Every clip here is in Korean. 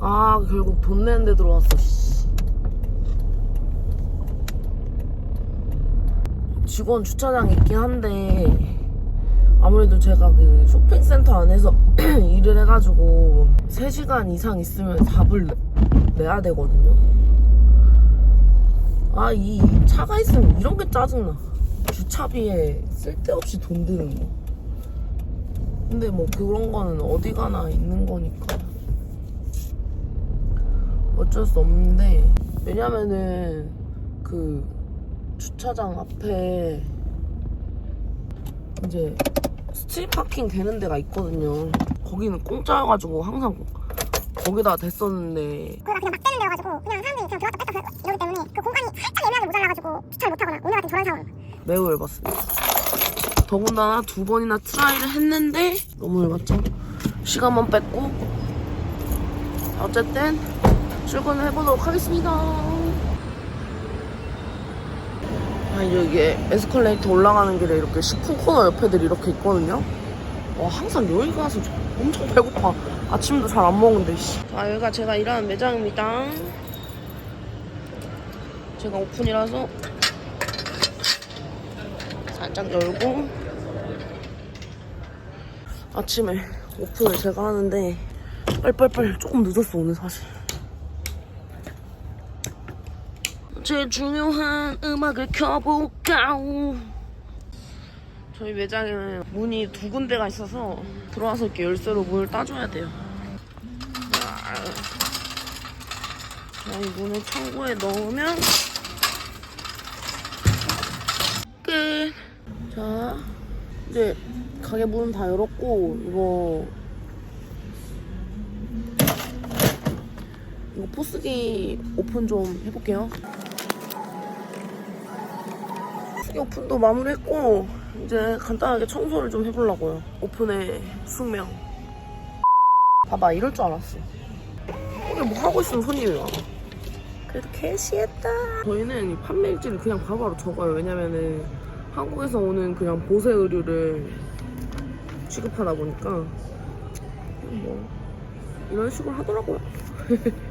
아, 결국 돈 내는데 들어왔어, 씨. 직원 주차장 있긴 한데, 아무래도 제가 그 쇼핑센터 안에서 일을 해가지고 3시간 이상 있으면 답을 내- 내야 되거든요. 아, 이 차가 있으면 이런 게 짜증나. 주차비에 쓸데없이 돈 드는 거. 근데 뭐 그런 거는 어디 가나 있는 거니까. 어쩔 수 없는데, 왜냐면은 그 주차장 앞에 이제 스트릿 파킹 되는 데가 있거든요. 거기는 공짜여가지고 항상 거기다 댔었는데 거기가 그냥 막 되는 데여가지고 그냥 사람들이 그냥 들어갔다 뺐다 이러기 때문에 그 공간이 살짝 애매하게 모자라가지고 주차를 못하거나 오늘 같은 저런 상황 매우 열받습니다. 더군다나 두 번이나 트라이를 했는데 너무 열받죠? 시간만 뺐고 어쨌든 출근을 해보도록 하겠습니다. 아 이게 에스컬레이터 올라가는 길에 이렇게 식품 코너 옆에들 이렇게 있거든요. 와 항상 여기 가서 저- 엄청 배고파. 아침도 잘 안 먹는데 씨. 아 여기가 제가 일하는 매장입니다. 제가 오픈이라서 살짝 열고 아침에 오픈을 제가 하는데 빨빨빨 조금 늦었어 오늘 사실 제일 중요한 음악을 켜볼까 저희 매장에는 문이 두 군데가 있어서 들어와서 이렇게 열쇠로 문을 따줘야 돼요 저희 문을 창고에 넣으면 끝. 자, 이제 가게 문은 다 열었고 이거 이거 포스기 오픈 좀 해볼게요. 포스기 오픈도 마무리했고 이제 간단하게 청소를 좀 해보려고요. 오픈의 숙명. 봐봐, 이럴 줄 알았어. 거기 뭐 하고 있으면 손님이 와. 그래도 캐시했다. 저희는 이 판매일지를 그냥 바로바로 적어요. 왜냐면은 한국에서 오는 그냥 보세 의류를 취급하다 보니까 뭐 이런 식으로 하더라고요.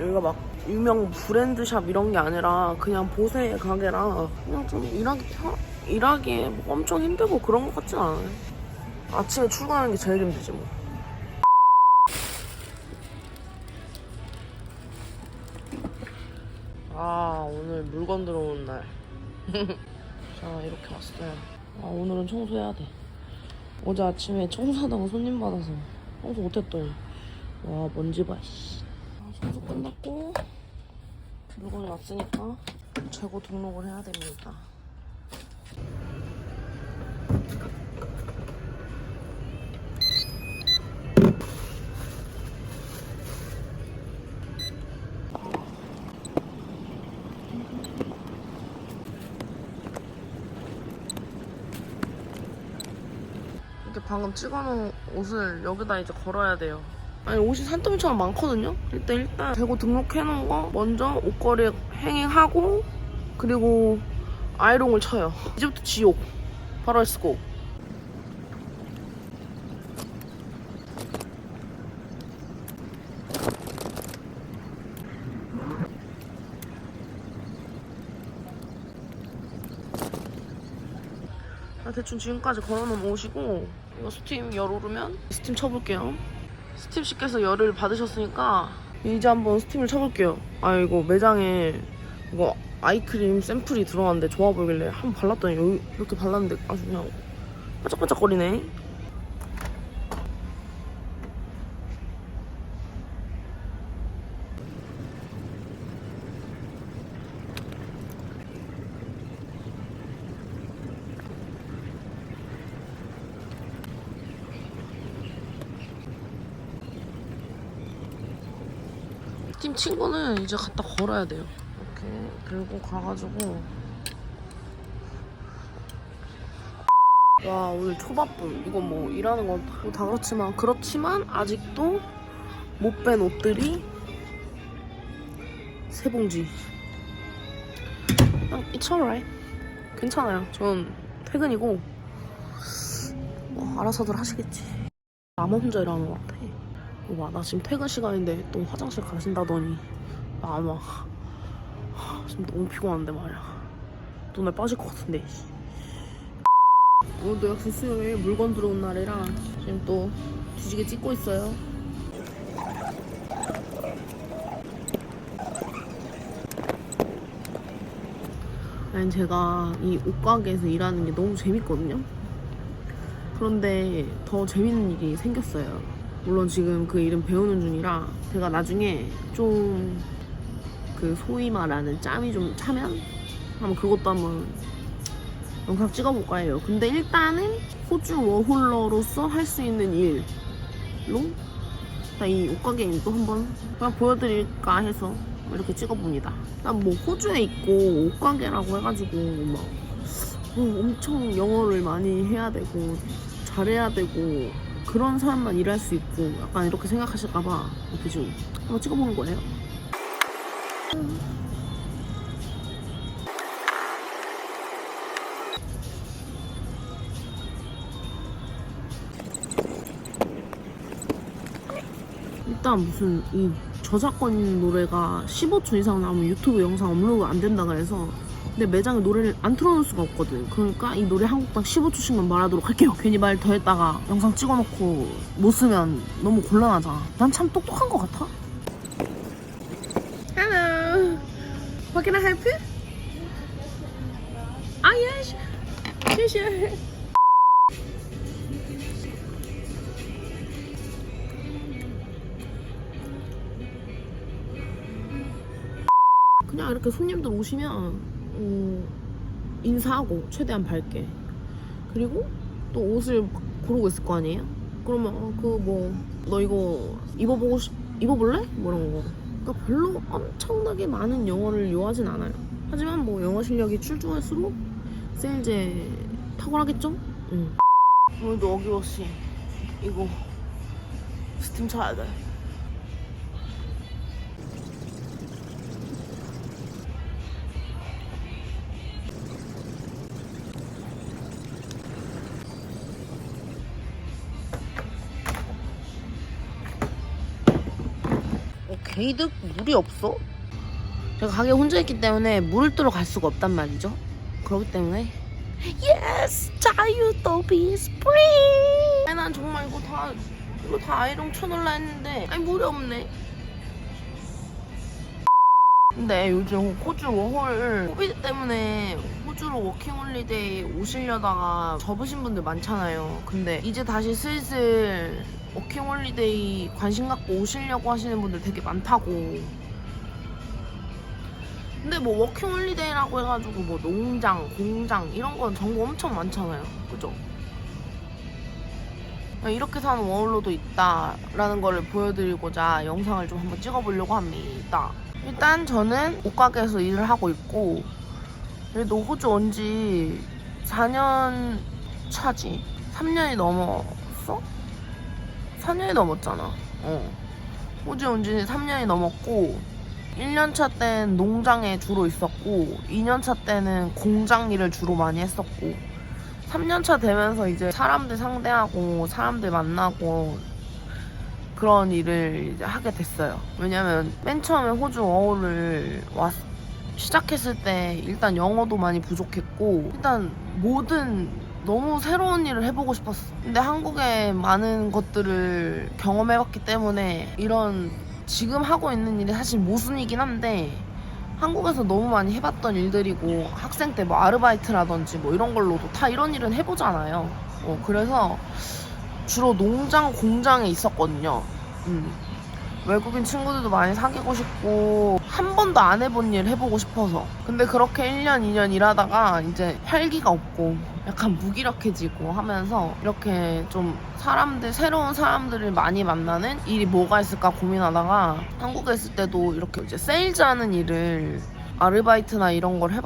여기가 막 유명 브랜드샵 이런 게 아니라 그냥 보세 가게라 그냥 좀 일하기 편, 일하기에 뭐 엄청 힘들고 그런 것 같진 않아요. 아침에 출근하는 게 제일 힘들지 뭐. 아 오늘 물건 들어오는 날. 자 이렇게 왔어요. 아 오늘은 청소해야 돼. 어제 아침에 청소하다가 손님 받아서 청소 못했더니 와 먼지 봐. 씨. 아, 청소 끝났고 물건이 왔으니까 재고 등록을 해야 됩니다. 방금 찍어놓은 옷을 여기다 이제 걸어야 돼요. 아니 옷이 산더미처럼 많거든요. 일단 일단 재고 등록해놓은 거 먼저 옷걸이 행행하고 그리고 아이롱을 쳐요. 이제부터 지옥. 바로 렛츠고. 아, 대충 지금까지 걸어놓은 옷이고 이거 스팀 열 오르면 스팀 쳐볼게요 스팀 씨께서 열을 받으셨으니까 이제 한번 스팀을 쳐볼게요. 아 이거 매장에 이거 아이크림 샘플이 들어왔는데 좋아 보이길래 한번 발랐더니 이렇게 발랐는데 아주 그냥 반짝반짝거리네 팀 친구는 이제 갖다 걸어야 돼요. 이렇게 들고 가가지고. 와 오늘 초밥분 이거 뭐 일하는 건 다 그렇지만 그렇지만 아직도 못 뺀 옷들이 세 봉지. 아, It's alright. 괜찮아요. 전 퇴근이고 뭐 알아서들 하시겠지. 나만 혼자 일하는 것 같아. 이거 봐, 나 지금 퇴근 시간인데 또 화장실 가신다더니 나. 하, 지금 너무 피곤한데 말이야. 눈에 빠질 것 같은데. 씨. 오늘도 역시 수요일 물건 들어온 날이라 지금 또 뒤지게 찍고 있어요. 아니 제가 이 옷가게에서 일하는 게 너무 재밌거든요. 그런데 더 재밌는 일이 생겼어요. 물론 지금 그 일은 배우는 중이라 제가 나중에 좀 그 소위 말하는 짬이 좀 차면 한번 그것도 한번 영상 찍어볼까 해요. 근데 일단은 호주 워홀러로서 할 수 있는 일로 일단 이 옷가게 일도 한번 그냥 보여드릴까 해서 이렇게 찍어봅니다. 일단 뭐 호주에 있고 옷가게라고 해가지고 막 어, 엄청 영어를 많이 해야 되고 잘해야 되고 그런 사람만 일할 수 있고 약간 이렇게 생각하실까봐 이렇게 좀 한번 찍어보는 거예요. 일단 무슨 이 저작권 노래가 15초 이상 나오면 유튜브 영상 업로드 안 된다 그래서 근데 매장에 노래를 안 틀어놓을 수가 없거든. 그러니까 이 노래 한 곡당 15초씩만 말하도록 할게요. 괜히 말 더 했다가 영상 찍어놓고 못 쓰면 너무 곤란하잖아. 난 참 똑똑한 것 같아. Hello. What can I help you? Ah yes. Sure sure 그냥 이렇게 손님들 오시면 어, 인사하고 최대한 밝게 그리고 또 옷을 막 고르고 있을 거 아니에요? 그러면 어, 그뭐 너 이거 입어보고 싶 입어볼래? 뭐 이런 거 그러니까 별로 엄청나게 많은 영어를 요하진 않아요 하지만 뭐 영어 실력이 출중할수록 세일즈에 탁월하겠죠? 응. 오늘도 어김없이 이거 스팀 쳐야 돼 게이득 물이 없어? 제가 가게 혼자 있기 때문에 물을 뜨러 갈 수가 없단 말이죠. 그렇기 때문에 Yes! 자유도비 스프링! 아니, 난 정말 이거 다 이거 다 아이롱 쳐놓으려 했는데 아니 물이 없네. 근데 요즘 호주 워홀 코비드 때문에 호주로 워킹홀리데이 오시려다가 접으신 분들 많잖아요. 근데 이제 다시 슬슬 워킹홀리데이 관심 갖고 오시려고 하시는 분들 되게 많다고. 근데 뭐 워킹홀리데이라고 해가지고 뭐 농장, 공장 이런 건 정보 엄청 많잖아요. 그죠? 이렇게 사는 워홀로도 있다라는 거를 보여드리고자 영상을 좀 한번 찍어보려고 합니다. 일단 저는 옷가게에서 일을 하고 있고 그래도 호주 온 지 4년 차지 3년이 넘었어? 4년이 넘었잖아 어. 호주 온지 3년이 넘었고 1년차 때는 농장에 주로 있었고 2년차 때는 공장 일을 주로 많이 했었고 3년차 되면서 이제 사람들 상대하고 사람들 만나고 그런 일을 하게 됐어요. 왜냐면 맨 처음에 호주 어호를 왔, 시작했을 때 일단 영어도 많이 부족했고 일단 모든 너무 새로운 일을 해보고 싶었어. 근데 한국에 많은 것들을 경험해봤기 때문에 이런 지금 하고 있는 일이 사실 모순이긴 한데 한국에서 너무 많이 해봤던 일들이고 학생 때 뭐 아르바이트라든지 뭐 이런 걸로도 다 이런 일은 해보잖아요. 어, 그래서 주로 농장 공장에 있었거든요. 음. 외국인 친구들도 많이 사귀고 싶고 한 번도 안 해본 일 해보고 싶어서 근데 그렇게 1년 2년 일하다가 이제 활기가 없고 약간 무기력해지고 하면서 이렇게 좀 사람들 새로운 사람들을 많이 만나는 일이 뭐가 있을까 고민하다가 한국에 있을 때도 이렇게 이제 세일즈 하는 일을 아르바이트나 이런 걸 해,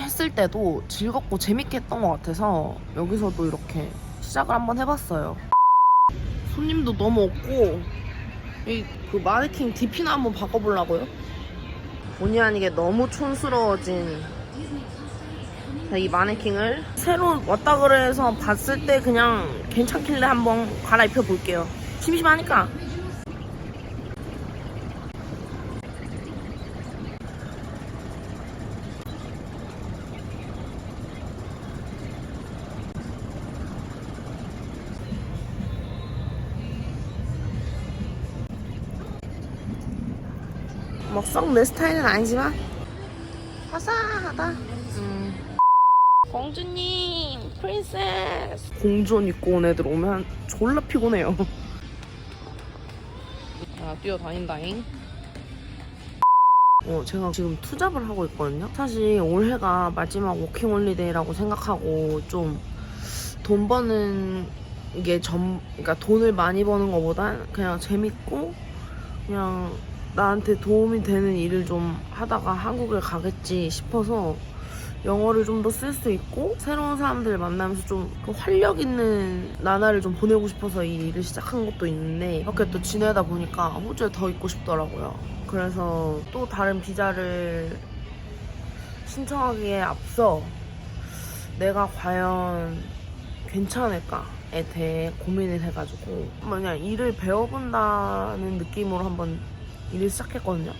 했을 때도 즐겁고 재밌게 했던 것 같아서 여기서도 이렇게 시작을 한번 해봤어요 손님도 너무 없고 이 그 마네킹 DP나 한번 바꿔보려고요. 본의 아니게 너무 촌스러워진 자, 이 마네킹을 새로 왔다 그래서 봤을 때 그냥 괜찮길래 한번 갈아입혀 볼게요. 심심하니까. 뭐썩내 스타일은 아니지만 화사하다. 음. 공주님, 프린세스. 공주 옷 입고 온 애들 오면 졸라 피곤해요. 아, 뛰어다닌다잉. 어, 제가 지금 투잡을 하고 있거든요. 사실 올해가 마지막 워킹 홀리데이라고 생각하고 좀 돈 버는 게 점, 그러니까 돈을 많이 버는 것보단 그냥 재밌고 그냥 나한테 도움이 되는 일을 좀 하다가 한국에 가겠지 싶어서 영어를 좀 더 쓸 수 있고 새로운 사람들 만나면서 좀 그 활력 있는 나날을 좀 보내고 싶어서 이 일을 시작한 것도 있는데 이렇게 또 지내다 보니까 호주에 더 있고 싶더라고요. 그래서 또 다른 비자를 신청하기에 앞서 내가 과연 괜찮을까에 대해 고민을 해가지고 그냥 일을 배워본다는 느낌으로 한번 일을 시작했거든요.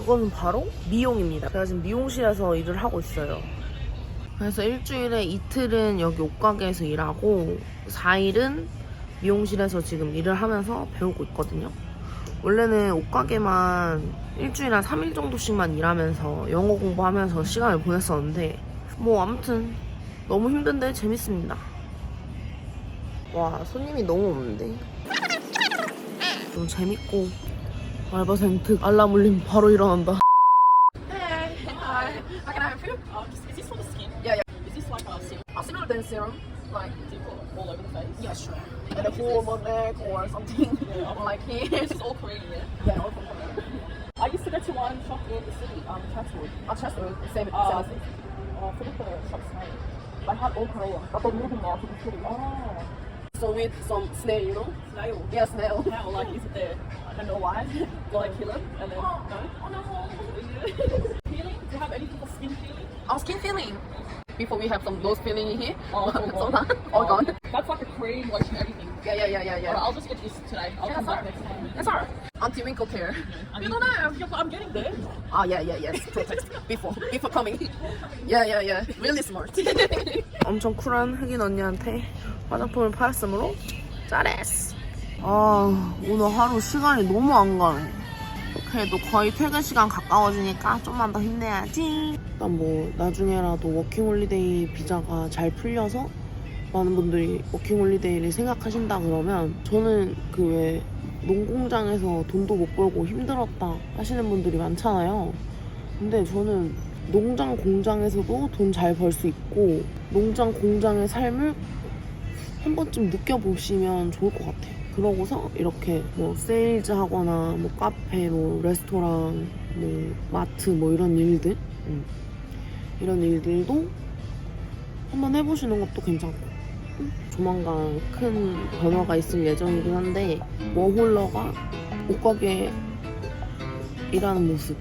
그거는 바로 미용입니다. 제가 지금 미용실에서 일을 하고 있어요. 그래서 일주일에 이틀은 여기 옷가게에서 일하고 4일은 미용실에서 지금 일을 하면서 배우고 있거든요. 원래는 옷가게만 일주일에 한 3일 정도씩만 일하면서 영어 공부하면서 시간을 보냈었는데 뭐 아무튼 너무 힘든데 재밌습니다. 와 손님이 너무 없는데 좀 재밌고 알바생 득 알람 울림 바로 일어난다. Hey, hi. How can I help you? Uh, is, is this for the skin? Yeah, yeah. Is this like a serum? A similar than serum. Like, do you put all over the face? Yeah, sure. And a full on neck or something. Yeah, or like here. This is all Korean, yeah? Yeah, all from Korea. I used to go to one shop in the city, um, Chatswood. Oh, Chatswood. Same, uh, same as uh, forget the shop's name. I had all Korean, but they're moving now to the city. Oh. So with some snail, you know? Snail. Yeah, snail. Snail, like is it there? I don't know why. You like kill it and then no. Oh no. Feeling? Do you have anything for skin feeling? Oh, skin feeling. Before we have some nose feeling in here. Oh, all Some- gone. all gone. That's like a cream, lotion, everything. Yeah, yeah, yeah, yeah, yeah. I'll just get this today. I'll Yeah, come back next time. That's alright. Anti-wrinkle care. I don't know. I'm, I'm getting there. Oh, yeah, yeah, yes. Protect. Before. Before coming. Yeah, yeah, yeah. Really smart. 엄청 쿨한 흑인 언니한테 화장품을 팔았으므로 잘했어. 아 오늘 하루 시간이 너무 안 가네. 그래도 거의 퇴근 시간 가까워지니까 좀만 더 힘내야지. 일단 뭐 나중에라도 워킹홀리데이 비자가 잘 풀려서 많은 분들이 워킹홀리데이를 생각하신다 그러면 저는 그 왜 농공장에서 돈도 못 벌고 힘들었다 하시는 분들이 많잖아요. 근데 저는 농장 공장에서도 돈 잘 벌 수 있고 농장 공장의 삶을 한 번쯤 느껴보시면 좋을 것 같아요. 그러고서 이렇게 뭐 세일즈 하거나 뭐 카페, 뭐 레스토랑, 뭐 마트 뭐 이런 일들? 음. 이런 일들도 한번 해보시는 것도 괜찮고. 음, 조만간 큰 변화가 있을 예정이긴 한데 워홀러가 옷가게 일하는 모습